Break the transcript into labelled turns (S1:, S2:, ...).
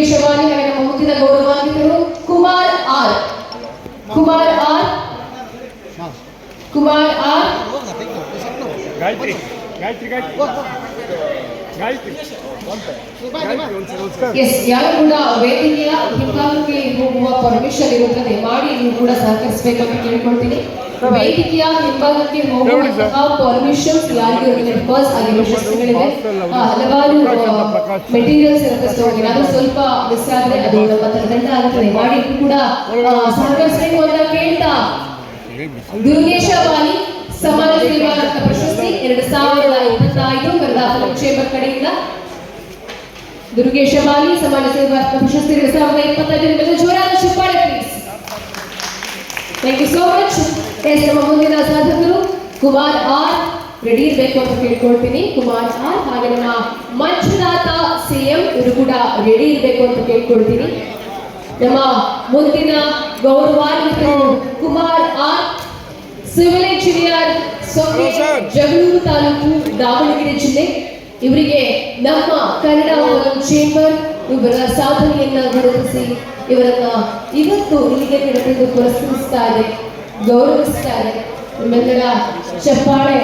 S1: ಹಾಗೆ ನಮ್ಮ ಮುತ್ತಿನ ಗೌರವಾನ್ವಿತರು Kumar R.
S2: Kumar R. Kumar R. Gayathri Gayathri Gayathri.
S1: Yes ಯಾರು ಕೂಡ ವೇದಿಕೆಯ ಹಿಂಭಾಗಕ್ಕೆ ಹೋಗುವ ಪರ್ಮಿಷನ್ ಇರುತ್ತದೆ. ಮಾಡಿ ನೀವು ಕೂಡ ಸಹಕರಿಸಬೇಕು ಅಂತ ಕೇಳ್ಕೊಳ್ತೀನಿ. ವೇದಿಕೆಯ ಹಿಂಭಾಗಕ್ಕೆ ಹೋಗುವಂತಹ ಪರ್ಮಿಷನ್ ಯಾರಿಗೂ ಇರುತ್ತದೆ ಬಿಕಾಸ್ ಅಲ್ಲಿ ಪ್ರಶಸ್ತಿಗಳಿವೆ ಆ, ಹಲವಾರು ಮೆಟೀರಿಯಲ್ಸ್ ಇರುತ್ತೆ. ಸೊ ಏನಾದ್ರೂ ಸ್ವಲ್ಪ ಮಿಸ್ ಆದ್ರೆ ಅದು ನಮ್ಮ ದಂಡ ಆಗುತ್ತದೆ ಮಾಡಿ ಕೂಡ ಸಹಕರಿಸಬೇಕು ಅಂತ ಕೇಳ್ತಾ. ದುರ್ಗೇಶವಾಣಿ ಸಮಾಜ ಸೇವಾ ಪ್ರಶಸ್ತಿ ಎರಡು ಸಾವಿರದ ಇಪ್ಪತ್ತೈದು ಕರ್ನಾಟಕ ಕ್ಷೇಮ ಕಡೆಯಿಂದ. ದುರ್ಗೇಶವಾಣಿ ಸಮಾಜ ಸೇವಾ ಪ್ರಶಸ್ತಿ ಎರಡು ಸಾವಿರದ ಇಪ್ಪತ್ತೈದು please thank you so much yes ನಮ್ಮ ಮುಂದಿನ ಸಾಧಕರು ಕುಮಾರ್ ಆರ್. ರೆಡಿ ಇರಬೇಕು ಅಂತ ಕೇಳ್ಕೊಳ್ತೀನಿ. ಕುಮಾರ್ ಆರ್ ಹಾಗೆ ನಮ್ಮ ಮಂಜುನಾಥ ಸಿಎಂ ಇವರು ಕೂಡ ರೆಡಿ ಇರಬೇಕು ಅಂತ ಕೇಳ್ಕೊಳ್ತೀನಿ. ನಮ್ಮ ಮುಂದಿನ ಗೌರವಾನ್ವಿತರು ಕುಮಾರ್ ಆರ್ ಸಿವಿಲ್ ಇಂಜಿನಿಯರ್ ಸೊನ್ನೆ ಜಗಳೂರು ತಾಲೂಕು ದಾವಣಗೆರೆ ಜಿಲ್ಲೆ. ಇವರಿಗೆ ನಮ್ಮ ಕನ್ನಡ ಚೇಂಬರ್ ಇವರ ಸಾಧನೆಯನ್ನ ಗುರುತಿಸಿ ಇವರನ್ನ ಇವತ್ತು ಇಲ್ಲಿಗೆ ಕರೆದು ಪುರಸ್ಕರಿಸ್ತಾ ಇದೆ ಗೌರವಿಸ್ತಾ ಇದೆ ನಿಮ್ಮೆಲ್ಲರ ಚಪ್ಪಾಳೆ